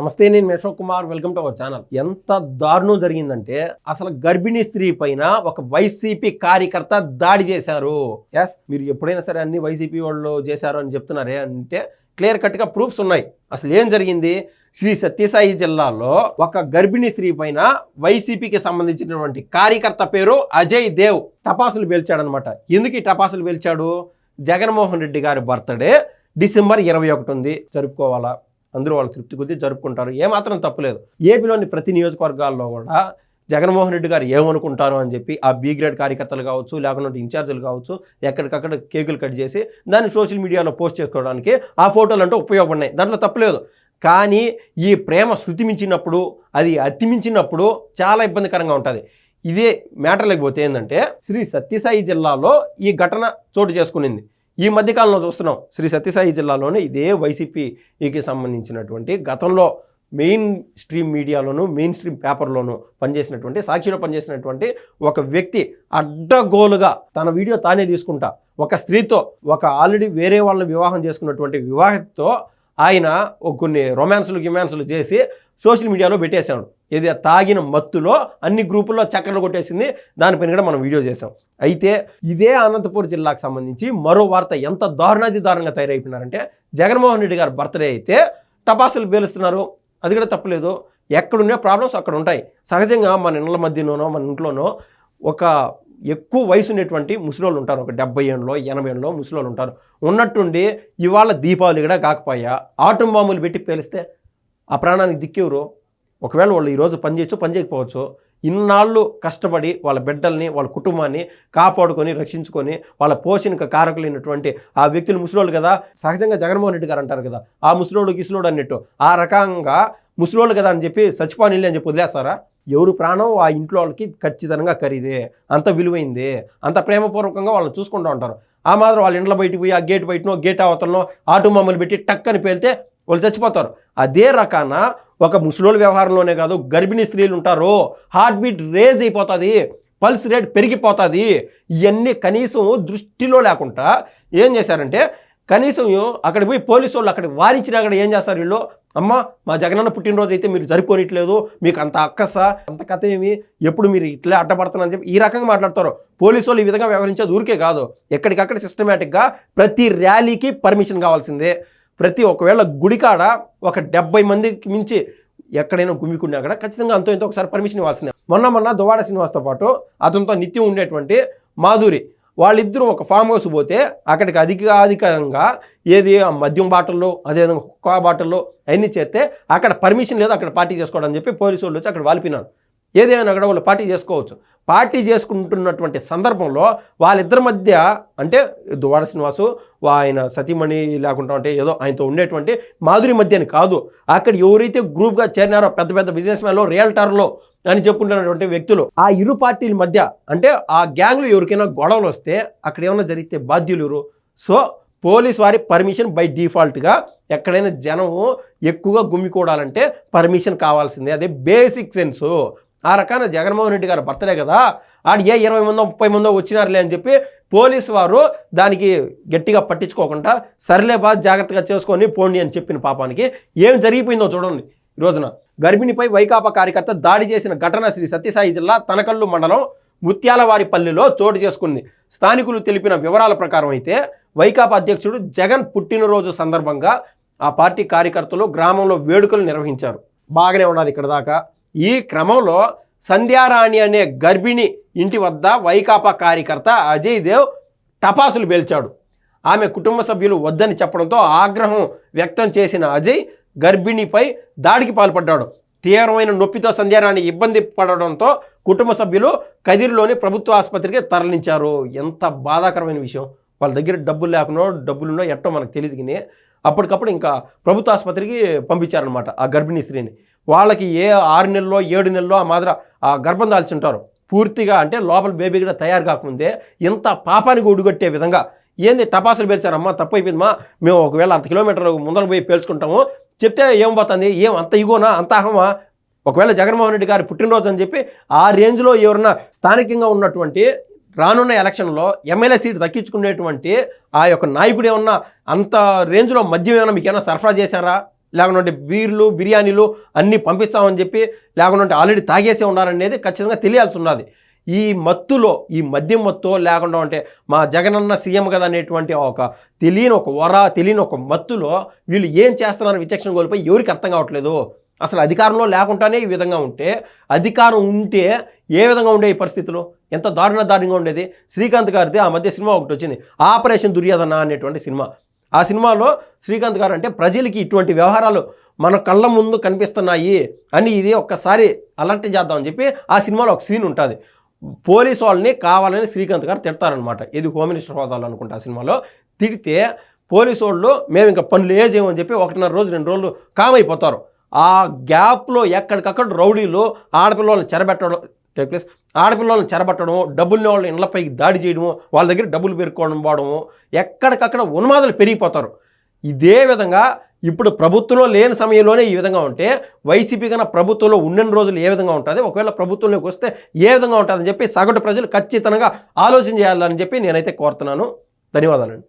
నమస్తే నేను Ashok Kumar. Welcome to our channel. ఎంత దారుణం జరిగిందంటే అసలు గర్భిణీ స్త్రీ పైన ఒక వైసీపీ కార్యకర్త దాడి చేశారు. ఎస్ మీరు ఎప్పుడైనా సరే అన్ని వైసీపీ వాళ్ళు చేశారు అని చెప్తున్నారే అంటే క్లియర్ కట్గా ప్రూఫ్స్ ఉన్నాయి. అసలు ఏం జరిగింది? శ్రీ సత్యసాయి జిల్లాలో ఒక గర్భిణీ స్త్రీ పైన వైసీపీకి సంబంధించినటువంటి కార్యకర్త పేరు అజయ్ దేవ్ టపాసులు పేల్చాడనమాట. ఎందుకు ఈ టపాసులు పేల్చాడు? జగన్మోహన్ రెడ్డి గారి బర్త్డే డిసెంబర్ ఇరవై ఒకటి ఉంది. జరుపుకోవాలా? అందరూ వాళ్ళు తృప్తి కొద్దీ జరుపుకుంటారు. ఏమాత్రం తప్పులేదు. ఏపీలోని ప్రతి నియోజకవర్గాల్లో కూడా జగన్మోహన్ రెడ్డి గారు ఏమనుకుంటారు అని చెప్పి ఆ బీ గ్రేడ్ కార్యకర్తలు కావచ్చు లేకుంటే ఇన్ఛార్జీలు కావచ్చు ఎక్కడికక్కడ కేకులు కట్ చేసి దాన్ని సోషల్ మీడియాలో పోస్ట్ చేసుకోవడానికి ఆ ఫోటోలు అంటూ ఉపయోగపడినాయి దాంట్లో తప్పులేదు. కానీ ఈ ప్రేమ శృతి మించినప్పుడు అది అతిమించినప్పుడు చాలా ఇబ్బందికరంగా ఉంటుంది. ఇదే మ్యాటర్ లేకపోతే ఏంటంటే శ్రీ సత్యసాయి జిల్లాలో ఈ ఘటన చోటు చేసుకునింది. ఈ మధ్యకాలంలో చూస్తున్నాం శ్రీ సత్యసాయి జిల్లాలోనే ఇదే వైసీపీకి సంబంధించినటువంటి గతంలో మెయిన్ స్ట్రీమ్ మీడియాలోను మెయిన్ స్ట్రీమ్ పేపర్లోను పనిచేసినటువంటి సాక్షిలో పనిచేసినటువంటి ఒక వ్యక్తి అడ్డగోలుగా తన వీడియో తానే తీసుకుంటా. ఒక స్త్రీతో ఒక ఆల్రెడీ వేరే వాళ్ళని వివాహం చేసుకున్నటువంటి వివాహంతో ఆయన కొన్ని రొమాన్స్లు గిమాన్సులు చేసి సోషల్ మీడియాలో పెట్టేశాడు. ఇది తాగిన మత్తులో అన్ని గ్రూపుల్లో చక్కర్లు కొట్టేసింది. దానిపైన కూడా మనం వీడియో చేసాం అయితే ఇదే అనంతపూర్ జిల్లాకు సంబంధించి మరో వార్త ఎంత దారుణాది దారుణంగా తయారైపోయినారంటే జగన్మోహన్ రెడ్డి గారు బర్త్డే అయితే టపాసులు పేలుస్తున్నారు. అది కూడా తప్పలేదు. ఎక్కడున్న ప్రాబ్లమ్స్ అక్కడ ఉంటాయి. సహజంగా మన ఇళ్ళ మధ్యలోనో మన ఇంట్లోనో ఒక ఎక్కువ వయసు ఉండేటువంటి ముసలోళ్ళు ఉంటారు. ఒక డెబ్బై ఏళ్ళలో ఎనభై ఏళ్ళలో ముసలోళ్ళు ఉంటారు. ఉన్నట్టుండి ఇవాళ దీపావళి కూడా కాకపోయా? ఆటం బాంబులు పెట్టి పేలిస్తే ఆ ప్రాణానికి దిక్కెవరు? ఒకవేళ వాళ్ళు ఈరోజు పని చేయొచ్చు పని చేయకపోవచ్చు. ఇన్నాళ్ళు కష్టపడి వాళ్ళ బిడ్డల్ని వాళ్ళ కుటుంబాన్ని కాపాడుకొని రక్షించుకొని వాళ్ళ పోషణకు కారకులైనటువంటి ఆ వ్యక్తులు ముసలోళ్ళు కదా? సహజంగా జగన్మోహన్ రెడ్డి గారు అంటారు కదా ఆ ముసలోడు గిసులోడు అన్నట్టు. ఆ రకంగా ముసలోళ్ళు కదా అని చెప్పి చచ్చిపోని అని చెప్పి వదిలేస్తారా? ఎవరు ప్రాణం ఆ ఇంట్లో వాళ్ళకి ఖచ్చితంగా ఖరీదే. అంత విలువైంది. అంత ప్రేమపూర్వకంగా వాళ్ళని చూసుకుంటూ ఉంటారు. ఆ మాత్రం వాళ్ళ ఇంట్లో బయటికి పోయి ఆ గేట్ బయటనో గేట్ అవతలనో ఆటో మమ్మల్ని పెట్టి టక్ అని పేలితే వాళ్ళు చచ్చిపోతారు. అదే రకాన ఒక ముసలోళ్ళ వ్యవహారంలోనే కాదు గర్భిణీ స్త్రీలు ఉంటారు. హార్ట్ బీట్ రేజ్ అయిపోతుంది పల్స్ రేట్ పెరిగిపోతుంది. ఇవన్నీ కనీసం దృష్టిలో లేకుండా ఏం చేశారంటే కనీసం అక్కడ పోయి పోలీసు వాళ్ళు అక్కడ వారించిన అక్కడ ఏం చేస్తారు వీళ్ళు? అమ్మ మా జగనన్న పుట్టినరోజు అయితే మీరు జరుపుకోనిట్లేదు మీకు అంత అక్కస అంత కథ ఏమి? ఎప్పుడు మీరు ఇట్లే అడ్డపడుతున్నారని చెప్పి ఈ రకంగా మాట్లాడతారు. పోలీసు వాళ్ళు ఈ విధంగా వ్యవహరించేది ఊరికే కాదు. ఎక్కడికక్కడ సిస్టమేటిక్గా ప్రతి ర్యాలీకి పర్మిషన్ కావాల్సిందే. ప్రతి ఒకవేళ గుడికాడ ఒక డెబ్బై మందికి మించి ఎక్కడైనా గుమికున్నా అక్కడ ఖచ్చితంగా అంతో ఇంతో ఒకసారి పర్మిషన్ ఇవ్వాల్సిందే. మొన్న మొన్న దువాడ శ్రీనివాస్తో పాటు అతనితో నిత్యం ఉండేటువంటి మాధురి వాళ్ళిద్దరూ ఒక ఫామ్ హౌస్ పోతే అక్కడికి అధికాధికంగా ఏది మద్యం బాటిల్లో అదేవిధంగా హుక్కా బాటిల్లో అవన్నీ చేస్తే అక్కడ పర్మిషన్ లేదు అక్కడ పార్టీ చేసుకోవడం అని చెప్పి పోలీసు వాళ్ళు వచ్చి అక్కడ వాలిపినారు ఏదైనా అక్కడ వాళ్ళు పార్టీ చేసుకోవచ్చు. పార్టీ చేసుకుంటున్నటువంటి సందర్భంలో వాళ్ళిద్దరి మధ్య అంటే దువాడ శ్రీనివాసు ఆయన సతీమణి లేకుండా అంటే ఏదో ఆయనతో ఉండేటువంటి మాధురి మధ్య అని కాదు. అక్కడ ఎవరైతే గ్రూప్గా చేరినారో పెద్ద పెద్ద బిజినెస్ మ్యాన్లో రియల్టర్లో అని చెప్పుకుంటున్నటువంటి వ్యక్తులు ఆ ఇరు పార్టీల మధ్య అంటే ఆ గ్యాంగ్లో ఎవరికైనా గొడవలు వస్తే అక్కడ ఏమైనా జరిగితే బాధ్యులు ఎవరు? సో పోలీస్ వారి పర్మిషన్ బై డిఫాల్ట్గా ఎక్కడైనా జనం ఎక్కువగా గుమ్మికూడాలంటే పర్మిషన్ కావాల్సిందే. అదే బేసిక్ సెన్సు. ఆ రకాన జగన్మోహన్ రెడ్డి గారు బర్త్డే కదా ఆడు ఏ ఇరవై మందో ముప్పై మందో వచ్చినారులే అని చెప్పి పోలీస్ వారు దానికి గట్టిగా పట్టించుకోకుండా సర్లే బా జాగ్రత్తగా చేసుకొని పోండి అని చెప్పిన పాపానికి ఏం జరిగిపోయిందో చూడండి ఈ రోజున. గర్భిణిపై వైకాపా కార్యకర్త దాడి చేసిన ఘటన శ్రీ సత్యసాయి జిల్లా తనకల్లు మండలం ముత్యాలవారిపల్లిలో చోటు చేసుకుంది. స్థానికులు తెలిపిన వివరాల ప్రకారం అయితే వైకాపా అధ్యక్షుడు జగన్ పుట్టినరోజు సందర్భంగా ఆ పార్టీ కార్యకర్తలు గ్రామంలో వేడుకలు నిర్వహించారు. బాగానే ఉన్నది ఇక్కడ దాకా. ఈ క్రమంలో సంధ్యారాణి అనే గర్భిణి ఇంటి వద్ద వైకాపా కార్యకర్త అజయ్ దేవ్ టపాసులు పేల్చాడు. ఆమె కుటుంబ సభ్యులు వద్దని చెప్పడంతో ఆగ్రహం వ్యక్తం చేసిన అజయ్ గర్భిణిపై దాడికి పాల్పడ్డాడు. తీవ్రమైన నొప్పితో సంధ్యారాణి ఇబ్బంది పడడంతో కుటుంబ సభ్యులు కదిరిలోని ప్రభుత్వ ఆసుపత్రికి తరలించారు. ఎంత బాధాకరమైన విషయం. వాళ్ళ దగ్గర డబ్బులు లేకునో డబ్బులున్నో ఎట్టో మనకు తెలియదు కానీ అప్పటికప్పుడు ఇంకా ప్రభుత్వ ఆసుపత్రికి పంపించారనమాట ఆ గర్భిణీ స్త్రీని. వాళ్ళకి ఏ ఆరు నెలల్లో ఏడు నెలల్లో ఆ మాదిర ఆ గర్భం దాల్చి ఉంటారు. పూర్తిగా అంటే లోపల బేబీ కూడా తయారు కాకముందే ఇంత పాపానికి ఒడిగొట్టే విధంగా. ఏంది టపాసులు పేల్చారమ్మా తప్పు అయిపోయిందమ్మా మేము ఒకవేళ అంత కిలోమీటర్ ముందర పోయి పేల్చుకుంటాము. చెప్తే ఏం పోతుంది? ఏం అంత ఇగోనా అంత అహమా? ఒకవేళ జగన్మోహన్ రెడ్డి గారి పుట్టినరోజు అని చెప్పి ఆ రేంజ్లో ఎవరన్నా స్థానికంగా ఉన్నటువంటి రానున్న ఎలక్షన్లో ఎమ్మెల్యే సీట్ దక్కించుకునేటువంటి ఆ యొక్క నాయకుడు ఏమన్నా అంత రేంజ్లో మద్యం ఏమైనా మీకు ఏమైనా సరఫరా చేశారా? లేకుంటే బీర్లు బిర్యానీలు అన్నీ పంపిస్తామని చెప్పి లేకుంటే ఆల్రెడీ తాగేసే ఉన్నారనేది ఖచ్చితంగా తెలియాల్సి ఉన్నది ఈ మత్తులో ఈ మద్యం మత్తు లేకుండా అంటే మా జగనన్న సీఎం కదా అనేటువంటి ఒక తెలియని ఒక వర తెలియని ఒక మత్తులో వీళ్ళు ఏం చేస్తున్నారో విచక్షణ కోల్పోయి ఎవరికి అర్థం కావట్లేదు. అసలు అధికారంలో లేకుండానే ఈ విధంగా ఉంటే అధికారం ఉంటే ఏ విధంగా ఉండే ఈ పరిస్థితులు? ఎంత దారుణ దారుణంగా ఉండేది? శ్రీకాంత్ గారిది ఆ మధ్య సినిమా ఒకటి వచ్చింది. ఆపరేషన్ దుర్యోధన అనేటువంటి సినిమా. ఆ సినిమాలో శ్రీకాంత్ గారు అంటే ప్రజలకి ఇటువంటి వ్యవహారాలు మన కళ్ళ ముందు కనిపిస్తున్నాయి అని ఇది ఒక్కసారి అలర్ట్ చేద్దామని చెప్పి ఆ సినిమాలో ఒక సీన్ ఉంటుంది. పోలీస్ వాళ్ళని కావాలని శ్రీకాంత్ గారు తిడతారనమాట ఇది హోమ్ మినిస్టర్ హోదాలు అనుకుంటా ఆ సినిమాలో. తిడితే పోలీసు వాళ్ళు మేము ఇంకా పనులు ఏ చేయమని చెప్పి ఒకటిన్నర రోజు రెండు రోజులు కామైపోతారు. ఆ గ్యాప్లో ఎక్కడికక్కడ రౌడీలు ఆడపిల్లలను చెరబెట్టడం ప్లేస్ ఆడపిల్లలను చెరబట్టడం డబ్బుల్ని వాళ్ళ ఇళ్ళపైకి దాడి చేయడము వాళ్ళ దగ్గర డబ్బులు పెరుక్కోవడం పోవడము ఎక్కడికక్కడ ఉన్మాదులు పెరిగిపోతారు. ఇదే విధంగా ఇప్పుడు ప్రభుత్వంలో లేని సమయంలోనే ఈ విధంగా ఉంటే వైసీపీ కన్నా ప్రభుత్వంలో ఉన్న రోజులు ఏ విధంగా ఉంటుంది? ఒకవేళ ప్రభుత్వంలోకి వస్తే ఏ విధంగా ఉంటుందని చెప్పి సగటు ప్రజలు ఖచ్చితంగా ఆలోచన చేయాలని చెప్పి నేనైతే కోరుతున్నాను. ధన్యవాదాలండి.